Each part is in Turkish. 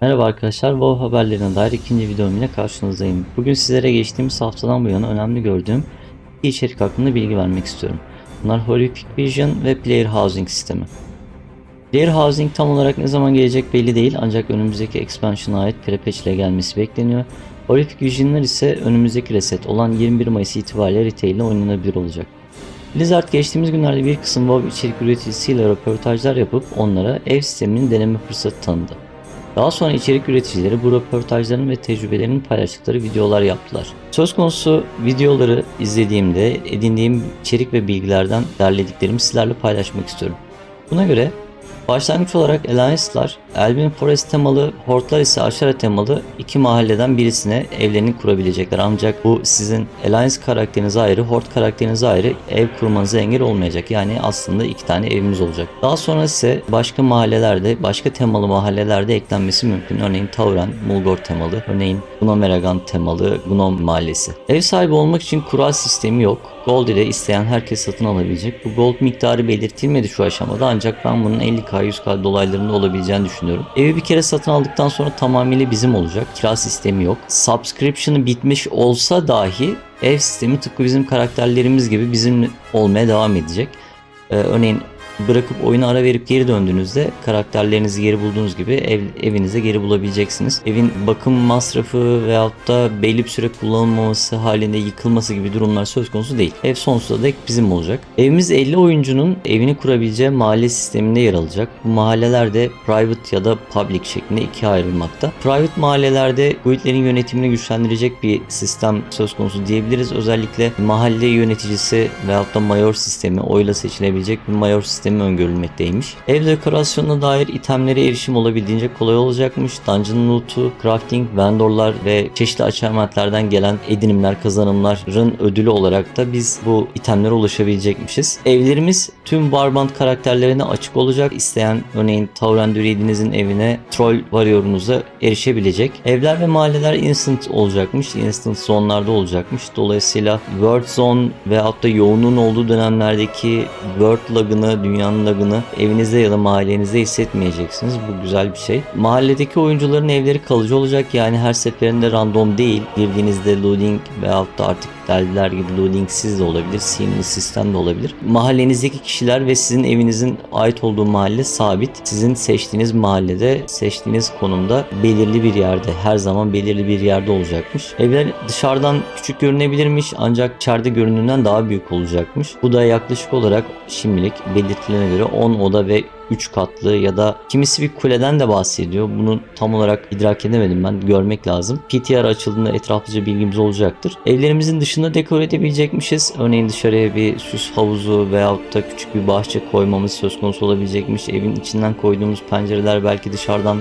Merhaba arkadaşlar, WoW haberlerine dair ikinci videom ile karşınızdayım. Bugün sizlere geçtiğimiz haftadan bu yana önemli gördüğüm iki içerik hakkında bilgi vermek istiyorum. Bunlar Horrific Vision ve Player Housing sistemi. Player Housing tam olarak ne zaman gelecek belli değil ancak önümüzdeki expansion'a ait prepatch ile gelmesi bekleniyor. Horrific Vision'lar ise önümüzdeki reset olan 21 Mayıs itibariyle retail ile oynanabilir olacak. Blizzard geçtiğimiz günlerde bir kısım WoW içerik üreticisiyle röportajlar yapıp onlara ev sistemini deneme fırsatı tanıdı. Daha sonra içerik üreticileri bu röportajların ve tecrübelerini paylaştıkları videolar yaptılar. Söz konusu videoları izlediğimde edindiğim içerik ve bilgilerden derlediklerimi sizlerle paylaşmak istiyorum. Buna göre başlangıç olarak Alliance'lar, Elvin Forest temalı, Hortlar ise Aşara temalı iki mahalleden birisine evlerini kurabilecekler. Ancak bu sizin Alliance karakterinize ayrı, Hort karakterinize ayrı ev kurmanıza engel olmayacak. Yani aslında iki tane evimiz olacak. Daha sonra ise başka mahallelerde, başka temalı mahallelerde eklenmesi mümkün. Örneğin Tauren, Mulgore temalı, örneğin Gnomeragan temalı Gnom mahallesi. Ev sahibi olmak için kura sistemi yok. Gold ile isteyen herkes satın alabilecek. Bu gold miktarı belirtilmedi şu aşamada ancak ben bunun 50k 100k dolaylarında olabileceğini düşünüyorum. Evi bir kere satın aldıktan sonra tamamıyla bizim olacak. Kira sistemi yok. Subscription'ı bitmiş olsa dahi ev sistemi tıpkı bizim karakterlerimiz gibi bizim olmaya devam edecek. Ee, örneğin bırakıp oyuna ara verip geri döndüğünüzde karakterlerinizi geri bulduğunuz gibi ev, evinize geri bulabileceksiniz. Evin bakım masrafı veyahut da belli bir süre kullanılmaması halinde yıkılması gibi durumlar söz konusu değil. Ev sonsuza dek bizim olacak. Evimiz 50 oyuncunun evini kurabileceği mahalle sisteminde yer alacak. Bu mahalleler de private ya da public şeklinde ikiye ayrılmakta. Private mahallelerde guildlerin yönetimini güçlendirecek bir sistem söz konusu diyebiliriz. Özellikle mahalle yöneticisi veyahut da mayor sistemi oyla seçilebilecek bir mayor sistemi öngörülmekteymiş. Ev dekorasyonuna dair itemlere erişim olabildiğince kolay olacakmış. Dungeon loot'u, crafting, vendorlar ve çeşitli achievementlerden gelen edinimler, kazanımların ödülü olarak da biz bu itemlere ulaşabilecekmişiz. Evlerimiz tüm Warband karakterlerine açık olacak. İsteyen örneğin Tauren Druid'inizin evine Troll Warrior'unuza erişebilecek. Evler ve mahalleler instant olacakmış. Instant zone'larda olacakmış. Dolayısıyla World Zone veyahut da yoğunluğun olduğu dönemlerdeki World lag'ını, dünyanın lag'ını evinizde ya da mahallenizde hissetmeyeceksiniz. Bu güzel bir şey. Mahalledeki oyuncuların evleri kalıcı olacak. Yani her seferinde random değil. Girdiğinizde loading veyahut da artık derdiler gibi loadingsiz de olabilir. Seamless sistem de olabilir. Mahallenizdeki kişiler ve sizin evinizin ait olduğu mahalle sabit. Sizin seçtiğiniz mahallede, seçtiğiniz konumda belirli bir yerde, her zaman belirli bir yerde olacakmış. Evler dışarıdan küçük görünebilirmiş ancak içeride göründüğünden daha büyük olacakmış. Bu da yaklaşık olarak şimdilik belirtilene göre 10 oda ve 3 katlı ya da kimisi bir kuleden de bahsediyor. Bunu tam olarak idrak edemedim ben. Görmek lazım. PTR açıldığında etraflıca bilgimiz olacaktır. Evlerimizin dışında dekor edebilecekmişiz. Örneğin dışarıya bir süs havuzu veyahut da küçük bir bahçe koymamız söz konusu olabilecekmiş. Evin içinden koyduğumuz pencereler belki dışarıdan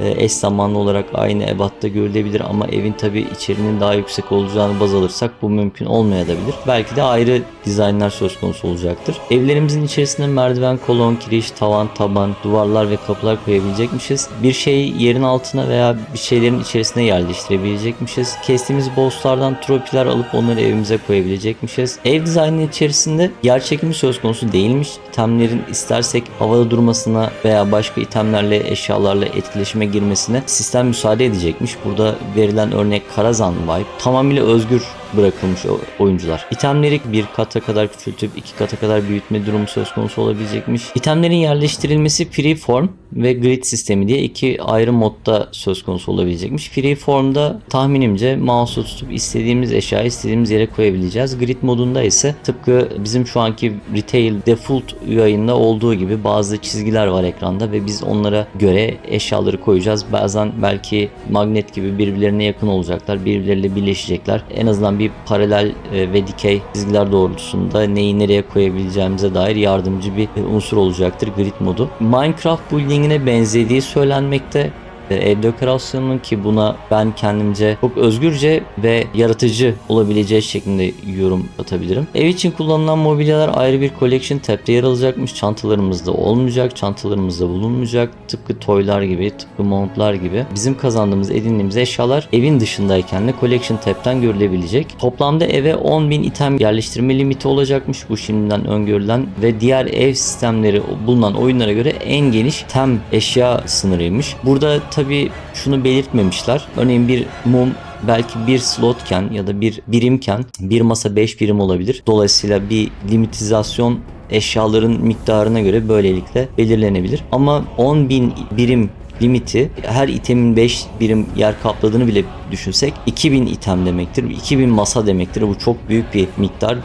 eş zamanlı olarak aynı ebatta görülebilir ama evin tabi içerinin daha yüksek olacağını baz alırsak bu mümkün olmayabilir. Belki de ayrı dizaynlar söz konusu olacaktır. Evlerimizin içerisinde merdiven, kolon, kiriş, tavan, taban, duvarlar ve kapılar koyabilecekmişiz. Bir şeyi yerin altına veya bir şeylerin içerisine yerleştirebilecekmişiz. Kestiğimiz bosslardan tropiler alıp onları evimize koyabilecekmişiz. Ev dizaynının içerisinde yer çekimi söz konusu değilmiş. İtemlerin istersek havada durmasına veya başka itemlerle, eşyalarla etkileşime girmesine sistem müsaade edecekmiş. Burada verilen örnek Karazan Vibe tamamıyla özgür bırakılmış oyuncular. İtemleri bir kata kadar küçültüp iki kata kadar büyütme durumu söz konusu olabilecekmiş. İtemlerin yerleştirilmesi Freeform ve Grid sistemi diye iki ayrı modda söz konusu olabilecekmiş. Freeform'da tahminimce mouse'u tutup istediğimiz eşyayı istediğimiz yere koyabileceğiz. Grid modunda ise tıpkı bizim şu anki retail default yayında olduğu gibi bazı çizgiler var ekranda ve biz onlara göre eşyaları koyacağız. Bazen belki magnet gibi birbirlerine yakın olacaklar. Birbirleriyle birleşecekler. En azından bir paralel e, ve dikey çizgiler doğrultusunda neyi nereye koyabileceğimize dair yardımcı bir e, unsur olacaktır grid modu. Minecraft building'ine benzediği söylenmekte. E, Ev dekorasyonunun ki buna ben kendimce çok özgürce ve yaratıcı olabileceği şeklinde yorum atabilirim. Ev için kullanılan mobilyalar ayrı bir collection tab'de yer alacakmış. Çantalarımızda olmayacak, çantalarımızda bulunmayacak. Tıpkı toylar gibi, tıpkı montlar gibi. Bizim kazandığımız, edindiğimiz eşyalar evin dışındayken de collection tab'den görülebilecek. Toplamda eve 10.000 item yerleştirme limiti olacakmış. Bu şimdiden öngörülen ve diğer ev sistemleri bulunan oyunlara göre en geniş tem eşya sınırıymış. Burada tabii tabii şunu belirtmemişler. Örneğin bir mum belki bir slotken ya da bir birimken bir masa 5 birim olabilir. Dolayısıyla bir limitizasyon eşyaların miktarına göre böylelikle belirlenebilir. Ama 10.000 birim limiti her itemin 5 birim yer kapladığını bile düşünsek 2000 item demektir. 2000 masa demektir. Bu çok büyük bir miktar.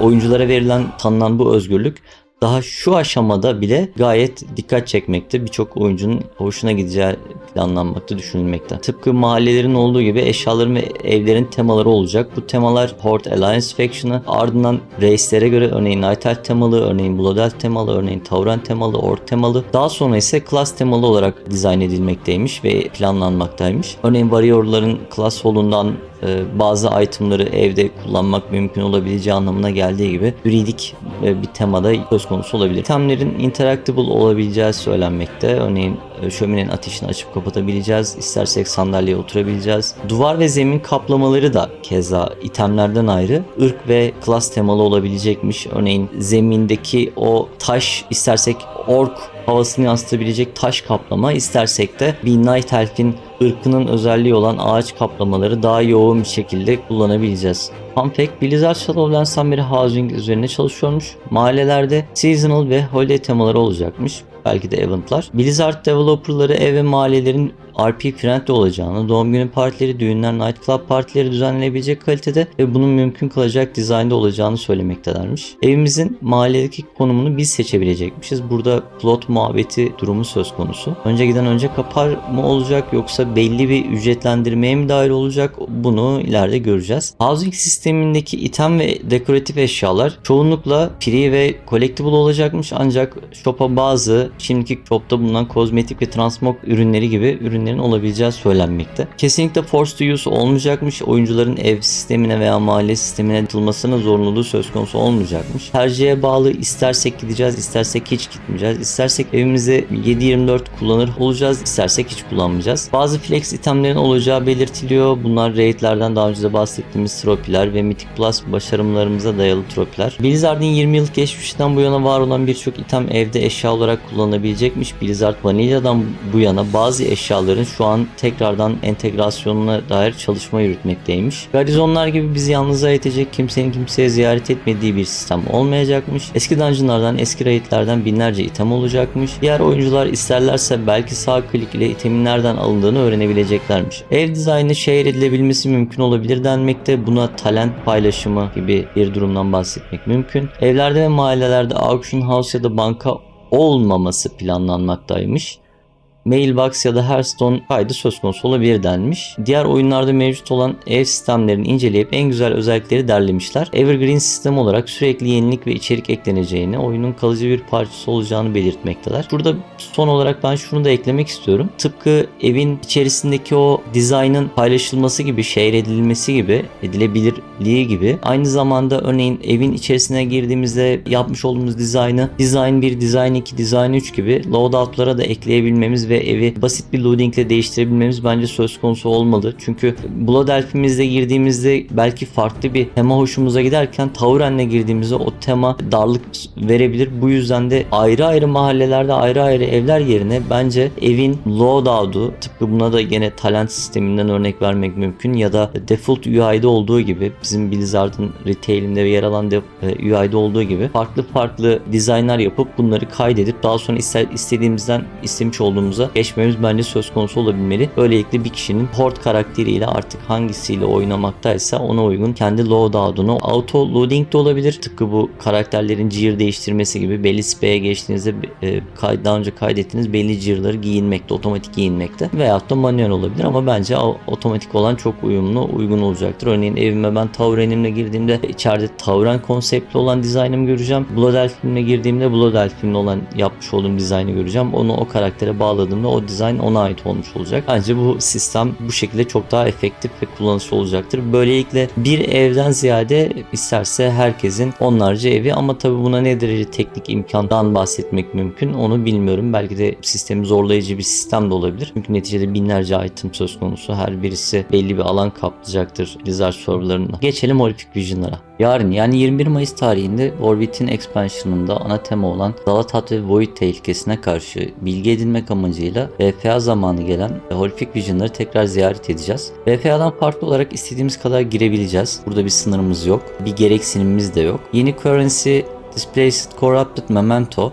Oyunculara verilen tanınan bu özgürlük daha şu aşamada bile gayet dikkat çekmekte. Birçok oyuncunun hoşuna gideceği planlanmakta, düşünülmekte. Tıpkı mahallelerin olduğu gibi eşyaların ve evlerin temaları olacak. Bu temalar Horde Alliance Faction'ı ardından reislere göre örneğin Night Elf temalı, örneğin Blood Elf temalı, örneğin Tauren temalı, Orc temalı. Daha sonra ise class temalı olarak dizayn edilmekteymiş ve planlanmaktaymış. Örneğin Warrior'ların class hall'undan bazı itemları evde kullanmak mümkün olabileceği anlamına geldiği gibi juridik e, bir temada söz konusu olabilir. İtemlerin interactable olabileceği söylenmekte. Örneğin e, şöminenin ateşini açıp kapatabileceğiz. İstersek sandalyeye oturabileceğiz. Duvar ve zemin kaplamaları da keza itemlerden ayrı ırk ve klas temalı olabilecekmiş. Örneğin zemindeki o taş istersek ork havasını yansıtabilecek taş kaplama istersek de bir Night Elf'in ırkının özelliği olan ağaç kaplamaları daha yoğun bir şekilde kullanabileceğiz. Fun fact, Blizzard Shadowlands'tan beri housing üzerine çalışıyormuş. Mahallelerde seasonal ve holiday temaları olacakmış. Belki de eventlar. Blizzard developerları ev ve mahallelerin RP friendly olacağını, doğum günü partileri, düğünler, nightclub partileri düzenlenebilecek kalitede ve bunun mümkün kılacak dizaynda olacağını söylemektelermiş. Evimizin mahalledeki konumunu biz seçebilecekmişiz. Burada plot muhabbeti durumu söz konusu. Önce giden önce kapar mı olacak yoksa belli bir ücretlendirmeye mi dahil olacak bunu ileride göreceğiz. Housing sistemindeki item ve dekoratif eşyalar çoğunlukla free ve collectible olacakmış ancak shop'a bazı şimdiki shop'ta bulunan kozmetik ve transmog ürünleri gibi ürünlerin olabileceği söylenmekte. Kesinlikle forced to use olmayacakmış. Oyuncuların ev sistemine veya mahalle sistemine atılmasına zorunluluğu söz konusu olmayacakmış. Tercihe bağlı istersek gideceğiz, istersek hiç gitmeyeceğiz. İstersek evimizi 7-24 kullanır olacağız, istersek hiç kullanmayacağız. Bazı flex itemlerin olacağı belirtiliyor. Bunlar raidlerden daha önce de bahsettiğimiz tropiler ve Mythic Plus başarımlarımıza dayalı tropiler. Blizzard'ın 20 yıl geçmişten bu yana var olan birçok item evde eşya olarak kullanılabilecekmiş. Blizzard Vanilla'dan bu yana bazı eşyaların şu an tekrardan entegrasyonuna dair çalışma yürütmekteymiş. Garizonlar gibi bizi yalnızlığa itecek kimsenin kimseye ziyaret etmediği bir sistem olmayacakmış. Eski dungeonlardan, eski raidlerden binlerce item olacakmış. Diğer oyuncular isterlerse belki sağ klik ile itemin nereden alındığını öğrenebileceklermiş. Ev dizaynı share edilebilmesi mümkün olabilir denmekte. Buna talent paylaşımı gibi bir durumdan bahsetmek mümkün. Evlerde ve mahallelerde auction house ya da banka olmaması planlanmaktaymış. Mailbox ya da Hearthstone kaydı söz konusu olabilir denmiş. Diğer oyunlarda mevcut olan ev sistemlerini inceleyip en güzel özellikleri derlemişler. Evergreen sistem olarak sürekli yenilik ve içerik ekleneceğini, oyunun kalıcı bir parçası olacağını belirtmekteler. Burada son olarak ben şunu da eklemek istiyorum. Tıpkı evin içerisindeki o dizaynın paylaşılması gibi, share edilmesi gibi, edilebilirliği gibi aynı zamanda örneğin evin içerisine girdiğimizde yapmış olduğumuz dizaynı Design 1, Design 2, Design 3 gibi loadout'lara da ekleyebilmemiz ve evi basit bir loadingle değiştirebilmemiz bence söz konusu olmalı. Çünkü Blood Elf'imizde girdiğimizde belki farklı bir tema hoşumuza giderken Tauren'le girdiğimizde o tema darlık verebilir. Bu yüzden de ayrı ayrı mahallelerde ayrı ayrı evler yerine bence evin loadout'u tıpkı buna da yine talent sisteminden örnek vermek mümkün ya da default UI'de olduğu gibi bizim Blizzard'ın retail'inde yer alan de, UI'de olduğu gibi farklı farklı dizaynlar yapıp bunları kaydedip daha sonra ister, istediğimizden istemiş olduğumuza geçmemiz bence söz konusu olabilmeli. Böylelikle bir kişinin Horde karakteriyle artık hangisiyle oynamaktaysa ona uygun kendi loadout'unu auto loading de olabilir. Tıpkı bu karakterlerin gear değiştirmesi gibi belli speye geçtiğinizde e, daha önce kaydettiğiniz belli gear'ları giyinmekte, otomatik giyinmekte veyahut da manuel olabilir ama bence otomatik olan çok uyumlu, uygun olacaktır. Örneğin evime ben Tauren'imle girdiğimde içeride Tauren konseptli olan dizaynımı göreceğim. Blood Elf'imle girdiğimde Blood Elf'imle olan yapmış olduğum dizaynı göreceğim. Onu o karaktere bağladığımda o dizayn ona ait olmuş olacak. Bence bu sistem bu şekilde çok daha efektif ve kullanışlı olacaktır. Böylelikle bir evden ziyade isterse herkesin onlarca evi ama tabii buna ne derece teknik imkandan bahsetmek mümkün onu bilmiyorum. Belki de sistemi zorlayıcı bir sistem de olabilir. Çünkü neticede binlerce item söz konusu. Her birisi belli bir alan kaplayacaktır Blizzard serverlarında. Geçelim Olympic Vision'lara. Yarın yani 21 Mayıs tarihinde Orbit'in expansion'ında ana tema olan Zalatat ve Void tehlikesine karşı bilgi edinmek amacıyla VFA zamanı gelen Horrific Vision'ları tekrar ziyaret edeceğiz. VFA'dan farklı olarak istediğimiz kadar girebileceğiz. Burada bir sınırımız yok. Bir gereksinimimiz de yok. Yeni currency Displaced Corrupted Memento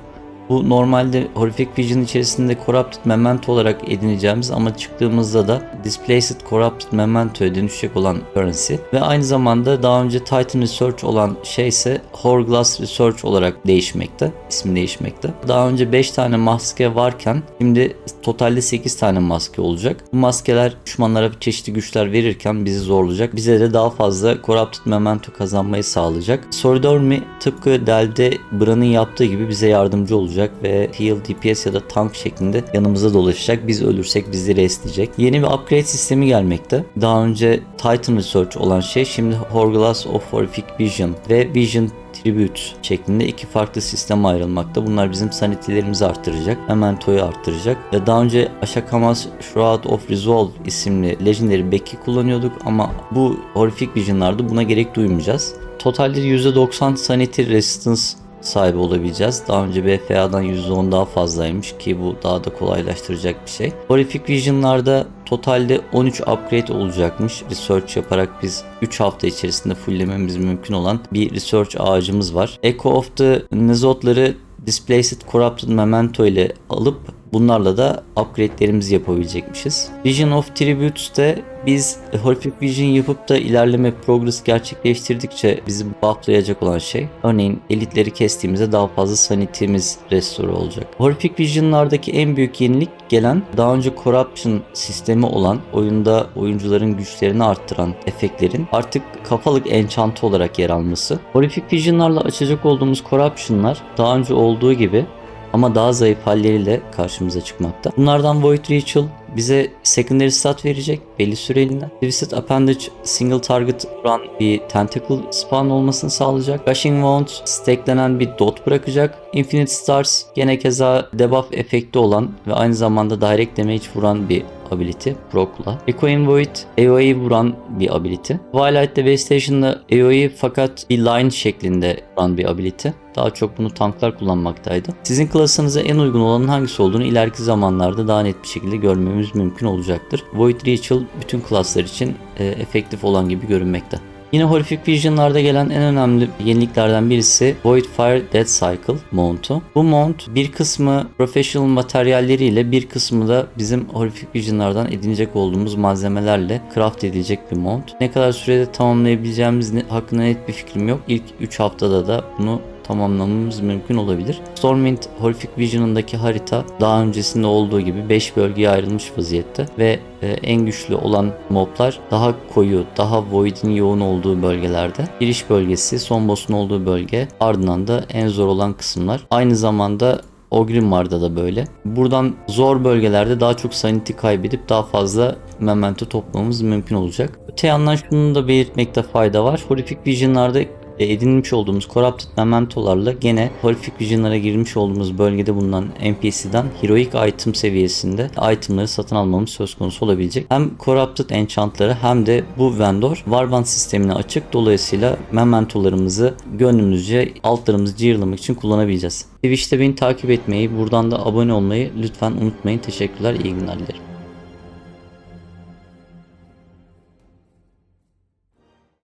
bu normalde Horrific Vision içerisinde Corrupted Memento olarak edineceğimiz ama çıktığımızda da Displaced Corrupted Memento'ya dönüşecek olan currency. Ve aynı zamanda daha önce Titan Research olan şey ise Hourglass Research olarak değişmekte. ismi değişmekte. Daha önce 5 tane maske varken şimdi totalde 8 tane maske olacak. Bu maskeler düşmanlara çeşitli güçler verirken bizi zorlayacak. Bize de daha fazla Corrupted Memento kazanmayı sağlayacak. Soridormi tıpkı Del'de Bran'ın yaptığı gibi bize yardımcı olacak ve heal, DPS ya da tank şeklinde yanımıza dolaşacak. Biz ölürsek bizi restleyecek. Yeni bir upgrade sistemi gelmekte. Daha önce Titan Research olan şey şimdi Hourglass of Horrific Vision ve Vision Tribute şeklinde iki farklı sisteme ayrılmakta. Bunlar bizim sanity'lerimizi arttıracak, Memento'yu arttıracak. Daha önce Ashakamas Shroud of Resolve isimli Legendary Back'i kullanıyorduk ama bu Horrific Vision'larda buna gerek duymayacağız. Totalde %90 Sanity Resistance sahibi olabileceğiz. Daha önce BFA'dan %10 daha fazlaymış ki bu daha da kolaylaştıracak bir şey. Horrific Vision'larda totalde 13 upgrade olacakmış. Research yaparak biz 3 hafta içerisinde fulllememiz mümkün olan bir research ağacımız var. Echo of the Nezot'ları Displaced Corrupted Memento ile alıp bunlarla da upgrade'lerimizi yapabilecekmişiz. Vision of Tributes'te biz Horrific Vision yapıp da ilerleme progress gerçekleştirdikçe bizi bufflayacak olan şey. Örneğin elitleri kestiğimizde daha fazla sanity'miz restore olacak. Horrific Vision'lardaki en büyük yenilik gelen daha önce Corruption sistemi olan oyunda oyuncuların güçlerini arttıran efektlerin artık kafalık enchantı olarak yer alması. Horrific Vision'larla açacak olduğumuz Corruption'lar daha önce olduğu gibi ama daha zayıf halleriyle karşımıza çıkmakta. Bunlardan Void Ritual bize secondary stat verecek belli süreliğine. Twisted Appendage single target vuran bir tentacle spawn olmasını sağlayacak. Gushing Wound stacklenen bir dot bırakacak. Infinite Stars gene keza debuff efekti olan ve aynı zamanda direct damage vuran bir ability Proc'la. Echoing Void AoE vuran bir ability. Twilight Devastation'da AoE fakat bir line şeklinde vuran bir ability. Daha çok bunu tanklar kullanmaktaydı. Sizin klasınıza en uygun olanın hangisi olduğunu ileriki zamanlarda daha net bir şekilde görmemiz mümkün olacaktır. Void Ritual bütün klaslar için e, efektif olan gibi görünmekte. Yine Horrific Vision'larda gelen en önemli yeniliklerden birisi Void Fire Dead Cycle mount'u. Bu mount bir kısmı professional materyalleriyle bir kısmı da bizim Horrific Vision'lardan edinecek olduğumuz malzemelerle craft edilecek bir mount. Ne kadar sürede tamamlayabileceğimiz hakkında net bir fikrim yok. İlk 3 haftada da bunu tamamlamamız mümkün olabilir. Stormwind Horrific Vision'ındaki harita daha öncesinde olduğu gibi 5 bölgeye ayrılmış vaziyette ve e, en güçlü olan moblar daha koyu, daha void'in yoğun olduğu bölgelerde. Giriş bölgesi, son boss'un olduğu bölge, ardından da en zor olan kısımlar. Aynı zamanda Ogrimmar'da da böyle. Buradan zor bölgelerde daha çok sanity kaybedip daha fazla memento toplamamız mümkün olacak. Öte yandan şunu da belirtmekte fayda var. Horrific Vision'larda edinmiş olduğumuz Corrupted Memento'larla gene Horrific Vision'lara girmiş olduğumuz bölgede bulunan NPC'den Heroic Item seviyesinde itemları satın almamız söz konusu olabilecek. Hem Corrupted Enchant'ları hem de bu vendor Warband sistemine açık. Dolayısıyla Memento'larımızı gönlümüzce altlarımızı clearlamak için kullanabileceğiz. Twitch'te beni takip etmeyi, buradan da abone olmayı lütfen unutmayın. Teşekkürler, iyi günler dilerim.